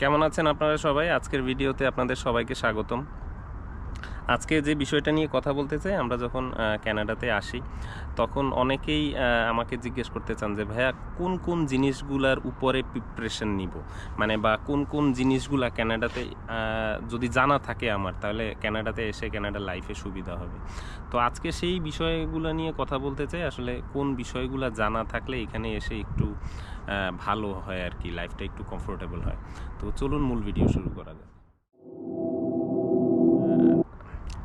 কেমন আছেন আপনারা সবাই? আজকের ভিডিওতে আপনাদের সবাইকে স্বাগতম। আজকে যে বিষয়টা নিয়ে কথা বলতে চাই আমরা যখন আহ, কানাডাতে আসি তখন অনেকেই আমাকে জিজ্ঞেস করতে চান যে ভাইয়া কোন কোন জিনিসগুলার উপরে প্রিপারেশন নিব? মানে বা কোন কোন জিনিসগুলা ক্যানাডাতে যদি জানা থাকে আমার তাহলে কানাডাতে এসে কানাডা লাইফে সুবিধা হবে। তো আজকে সেই বিষয়গুলো নিয়ে কথা বলতে চাই আসলে কোন বিষয়গুলো জানা থাকলে এখানে এসে একটু ভালো হয় আর কি লাইফটা একটু কমফোর্টেবল হয়। তো চলুন মূল ভিডিও শুরু করা যাক।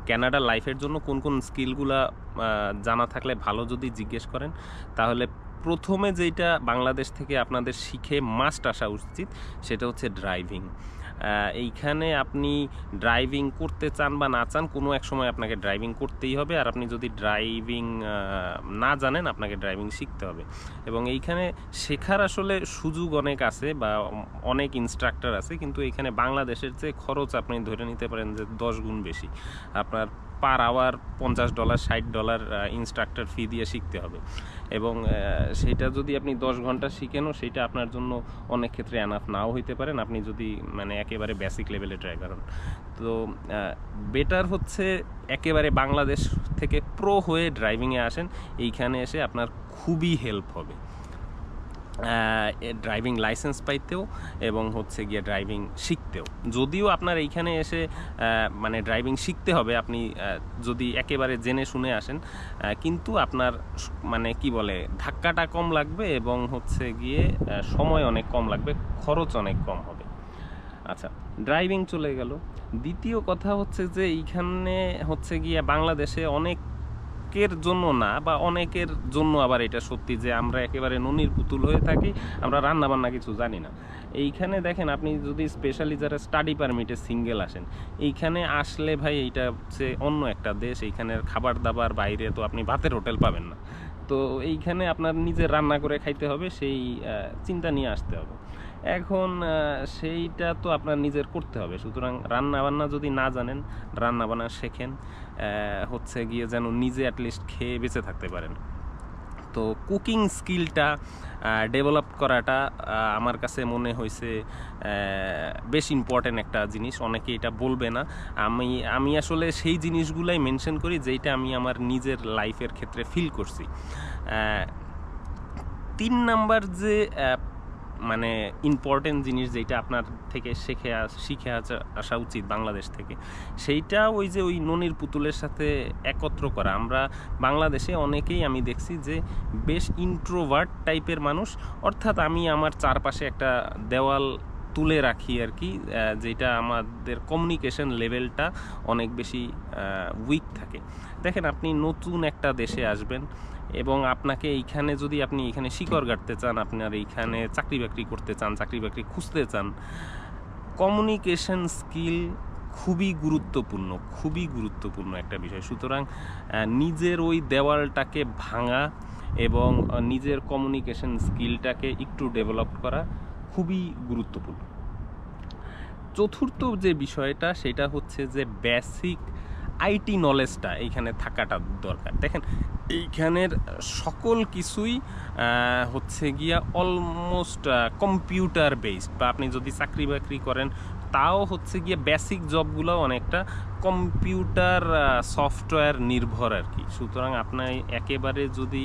ক্যানাডা লাইফের জন্য কোন কোন স্কিলগুলা জানা থাকলে ভালো যদি জিজ্ঞেস করেন, তাহলে প্রথমে যেটা বাংলাদেশ থেকে আপনাদের শিখে মাস্ট আসা উচিত, সেটা হচ্ছে ড্রাইভিং এইখানে আপনি ড্রাইভিং করতে চান বা না চান, কোনো এক সময় আপনাকে ড্রাইভিং করতেই হবে। আর আপনি যদি ড্রাইভিং না জানেন, আপনাকে ড্রাইভিং শিখতে হবে। এবং এইখানে শেখার আসলে সুযোগ অনেক আছে বা অনেক ইনস্ট্রাক্টর আছে, কিন্তু এখানে বাংলাদেশের চেয়ে খরচ আপনি ধরে নিতে পারেন যে দশ গুণ বেশি। আপনার পার আওয়ার পঞ্চাশ ডলার ষাট ডলার ইনস্ট্রাক্টর ফি দিয়ে শিখতে হবে। এবং সেটা যদি আপনি দশ ঘণ্টা শিখেনও সেটা আপনার জন্য অনেক ক্ষেত্রে অ্যানাফ নাও হইতে পারেন আপনি যদি মানে একেবারে বেসিক লেভেলে ট্রাই করেন। তো বেটার হচ্ছে একেবারে বাংলাদেশ থেকে প্রো হয়ে ড্রাইভিংয়ে আসেন। এইখানে এসে আপনার খুবই হেল্প হবে। ড্রাইভিং লাইসেন্স পাইতেও এবং হচ্ছে গিয়ে ড্রাইভিং শিখতেও। যদিও আপনার এইখানে এসে মানে ড্রাইভিং শিখতে হবে, আপনি যদি একেবারে জেনে শুনে আসেন কিন্তু আপনার মানে কি বলে, ধাক্কাটা কম লাগবে এবং হচ্ছে গিয়ে সময় অনেক কম লাগবে, খরচ অনেক কম হবে। আচ্ছা ড্রাইভিং চলে গেল। দ্বিতীয় কথা হচ্ছে যে এইখানে হচ্ছে গিয়ে বাংলাদেশে অনেকের জন্য না, বা অনেকের জন্য আবার এটা সত্যি যে আমরা একেবারে ননির পুতুল হয়ে থাকি, আমরা রান্না বান্না কিছু জানি না। এইখানে দেখেন আপনি যদি স্পেশালি যারা স্টাডি পারমিটে সিঙ্গেল আসেন, এইখানে আসলে ভাই এইটা হচ্ছে অন্য একটা দেশ, এইখানের খাবার দাবার বাইরে তো আপনি ভাতের হোটেল পাবেন না। তো এইখানে আপনার নিজে রান্না করে খাইতে হবে, সেই চিন্তা নিয়ে আসতে হবে। এখন সেইটা তো আপনার নিজের করতে হবে। সুতরাং রান্না বান্না যদি না জানেন রান্না বান্না শেখেন হচ্ছে গিয়ে যেন নিজে অ্যাটলিস্ট খেয়ে বেঁচে থাকতে পারেন। তো কুকিং স্কিলটা ডেভেলপ করাটা আমার কাছে মনে হয়েছে বেশ ইম্পর্ট্যান্ট একটা জিনিস। অনেকে এটা বলবে না। আমি আমি আসলে সেই জিনিসগুলাই মেনশন করি যেইটা আমি আমার নিজের লাইফের ক্ষেত্রে ফিল করছি। তিন নাম্বার যে মানে ইম্পর্টেন্ট জিনিস যেটা আপনার থেকে শিখে শিখে আসা উচিত বাংলাদেশ থেকে। সেইটা ওই যে ওই ননির পুতুলের সাথে একত্র করা। আমরা বাংলাদেশে অনেকেই আমি দেখছি যে বেশ ইন্ট্রোভার্ট টাইপের মানুষ। অর্থাৎ আমি আমার চারপাশে একটা দেওয়াল তুলে রাখি আর কি যেটা আমাদের কমিউনিকেশন লেভেলটা অনেক বেশি উইক থাকে। দেখেন, আপনি নতুন একটা দেশে আসবেন এবং আপনাকে এইখানে যদি আপনি এখানে শিকড় গাড়তে চান আপনার এইখানে চাকরি বাকরি করতে চান, চাকরি বাকরি খুঁজতে চান কমিউনিকেশন স্কিল খুবই গুরুত্বপূর্ণ খুবই গুরুত্বপূর্ণ একটা বিষয়। সুতরাং নিজের ওই দেওয়ালটাকে ভাঙা এবং নিজের কমিউনিকেশন স্কিলটাকে একটু ডেভেলপ করা খুবই গুরুত্বপূর্ণ। চতুর্থ যে বিষয়টা, সেটা হচ্ছে যে বেসিক আইটি নলেজটা এইখানে থাকাটা দরকার। দেখেন, এইখানের সকল কিছুই হচ্ছে গিয়া অলমোস্ট কম্পিউটার বেসড বা আপনি যদি চাকরি বাকরি করেন, তাও হচ্ছে গিয়ে বেসিক জবগুলো অনেকটা কম্পিউটার সফটওয়্যার নির্ভর আর কি। সুতরাং আপনার একেবারে যদি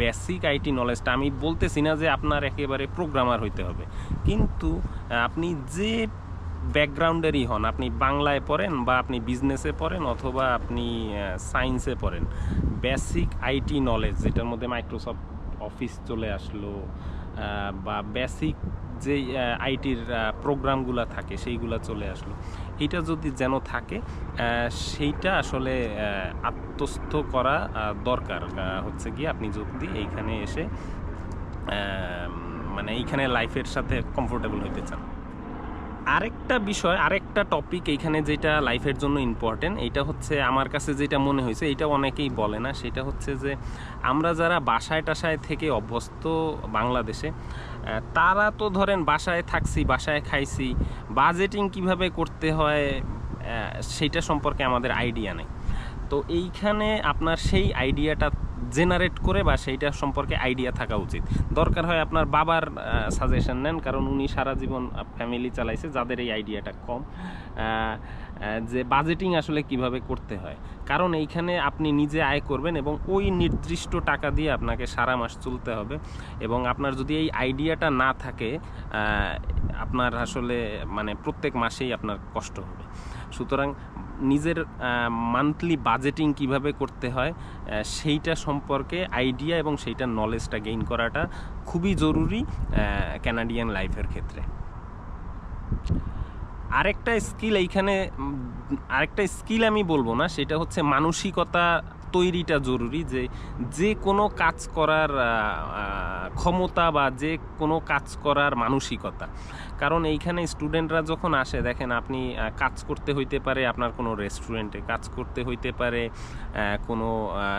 বেসিক আইটি নলেজটা আমি বলতেছি না যে আপনার একেবারে প্রোগ্রামার হইতে হবে। কিন্তু আপনি যে ব্যাকগ্রাউন্ডেরই হন। আপনি বাংলায় পড়েন বা আপনি বিজনেসে পড়েন অথবা আপনি সায়েন্সে পড়েন। বেসিক আইটি নলেজ যেটার মধ্যে মাইক্রোসফট অফিস চলে আসলো বা বেসিক যে আইটির প্রোগ্রামগুলো থাকে সেইগুলো চলে আসলো। এটা যদি যেন থাকে সেইটা আসলে আত্মস্থ করা দরকার। হচ্ছে গিয়ে আপনি যদি এইখানে এসে মানে এইখানে লাইফের সাথে কমফোর্টেবল হইতে চান। আরেকটা বিষয়, আরেকটা টপিক এইখানে যেটা লাইফের জন্য ইম্পর্টেন্ট এটা হচ্ছে আমার কাছে যেটা মনে হয়েছে এটা অনেকেই বলে না, সেটা হচ্ছে যে আমরা যারা বাসায় টাসায় থেকে অভ্যস্ত বাংলাদেশে তারা তো ধরেন বাসায় থাকছি, বাসায় খাইছি বাজেটিং কীভাবে করতে হয় সেইটা সম্পর্কে আমাদের আইডিয়া নেই। তো এইখানে আপনার সেই আইডিয়াটা জেনারেট করে বা সেইটা সম্পর্কে আইডিয়া থাকা উচিত। দরকার হয় আপনার বাবার সাজেশন নেন, কারণ উনি সারা জীবন ফ্যামিলি চালাইছে, যাদের এই আইডিয়াটা কম। যে বাজেটিং আসলে কীভাবে করতে হয়। কারণ এইখানে আপনি নিজে আয় করবেন এবং ওই নির্দিষ্ট টাকা দিয়ে আপনাকে সারা মাস চলতে হবে। এবং আপনার যদি এই আইডিয়াটা না থাকে আপনার আসলে মানে প্রত্যেক মাসেই আপনার কষ্ট হবে। সুতরাং নিজের মান্থলি বাজেটিং কীভাবে করতে হয় সেইটা সম্পর্কে আইডিয়া এবং সেইটা নলেজটা গেইন করাটা খুবই জরুরি ক্যানাডিয়ান লাইফের ক্ষেত্রে। আরেকটা স্কিল এইখানে আরেকটা স্কিল আমি বলব না সেটা হচ্ছে মানসিকতা তৈরিটা জরুরি যে যে কোনো কাজ করার ক্ষমতা বা যে কোনো কাজ করার মানসিকতা। কারণ এইখানে স্টুডেন্টরা যখন আসে দেখেন আপনি কাজ করতে হইতে পারে আপনার কোনো রেস্টুরেন্টে কাজ করতে হইতে পারে কোনো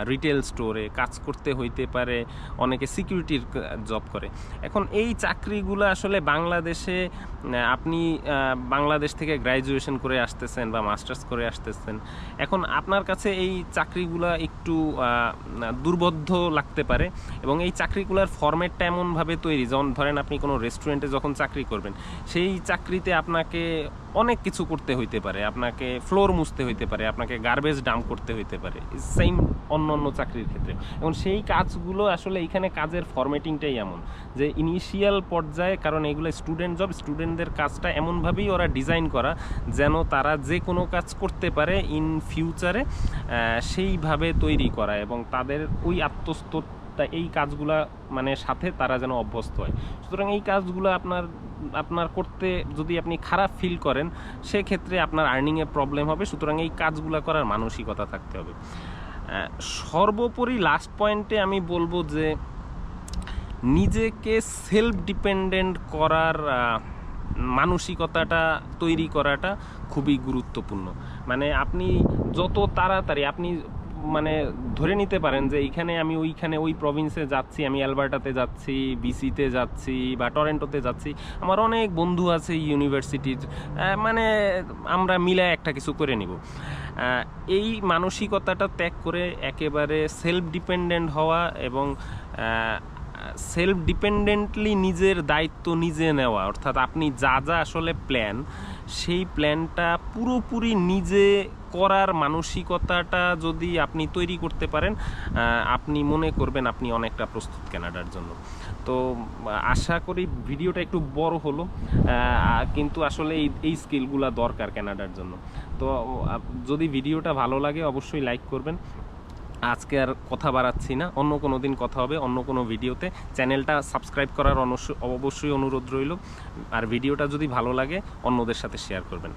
রিটেল স্টোরে কাজ করতে হইতে পারে অনেকে সিকিউরিটির জব করে। এখন এই চাকরিগুলো আসলে বাংলাদেশে আপনি আহ, বাংলাদেশ থেকে গ্র্যাজুয়েশন করে আসতেছেন বা মাস্টার্স করে আসতেছেন, এখন আপনার কাছে এই চাকরিগুলো একটু দুর্বদ্ধ লাগতে পারে এবং এই চাকরিগুলোর ফরম্যাটটা এমনভাবে তৈরি, যেমন ধরেন আপনি কোনো রেস্টুরেন্টে যখন চাকরি করবেন, সেই চাকরিতে আপনাকে অনেক কিছু করতে হইতে পারে। আপনাকে ফ্লোর মুছতে হইতে পারে, আপনাকে গার্বেজ ডাম্প করতে হইতে পারে। সেম অন্য অন্য চাকরির ক্ষেত্রে। এবং সেই কাজগুলো আসলে এখানে কাজের ফরম্যাটিংটাই এমন যে ইনিশিয়াল পর্যায়ে, কারণ এগুলো স্টুডেন্ট জব স্টুডেন্টদের কাজটা এমনভাবেই ওরা ডিজাইন করা যেন তারা যে কোনো কাজ করতে পারে ইন ফিউচারে সেইভাবে তৈরি করা এবং তাদের ওই আত্মস্ততা এই কাজগুলা মানে সাথে তারা যেন অভ্যস্ত হয়। সুতরাং এই কাজগুলো আপনার আপনার করতে যদি আপনি খারাপ ফিল করেন, সেক্ষেত্রে আপনার আর্নিংয়ে প্রবলেম হবে। সুতরাং এই কাজগুলো করার মানসিকতা থাকতে হবে। সর্বোপরি লাস্ট পয়েন্টে আমি বলব যে, নিজেকে সেলফ ডিপেন্ডেন্ট করার মানসিকতাটা তৈরি করাটা খুবই গুরুত্বপূর্ণ। মানে আপনি যত তাড়াতাড়ি, আপনি মানে ধরে নিতে পারেন যে এইখানে আমি ওইখানে ওই প্রভিন্সে যাচ্ছি, আমি অ্যালবার্টাতে যাচ্ছি বিসিতে যাচ্ছি বা টরেন্টোতে যাচ্ছি। আমার অনেক বন্ধু আছে ইউনিভার্সিটির মানে আমরা মিলে একটা কিছু করে নিব। এই মানসিকতাটা ত্যাগ করে একেবারে সেলফ ডিপেন্ডেন্ট হওয়া এবং সেলফ ডিপেন্ডেন্টলি নিজের দায়িত্ব নিজে নেওয়া, অর্থাৎ আপনি যা যা আসলে প্ল্যান সেই প্ল্যানটা পুরোপুরি নিজে করার মানসিকতাটা যদি আপনি তৈরি করতে পারেন আপনি মনে করবেন আপনি অনেকটা প্রস্তুত কেনাডার জন্য। তো, আশা করি ভিডিওটা একটু বড় হলো কিন্তু আসলে এই এই স্কিলগুলো দরকার কেনাডার জন্য। তো যদি ভিডিওটা ভালো লাগে অবশ্যই লাইক করবেন। আজকে আর কথা বাড়াচ্ছি না, অন্য কোনো দিন কথা হবে, অন্য কোনো ভিডিওতে। চ্যানেলটা সাবস্ক্রাইব করার অবশ্যই অনুরোধ রইল। আর ভিডিওটা যদি ভালো লাগে, অন্যদের সাথে শেয়ার করবেন।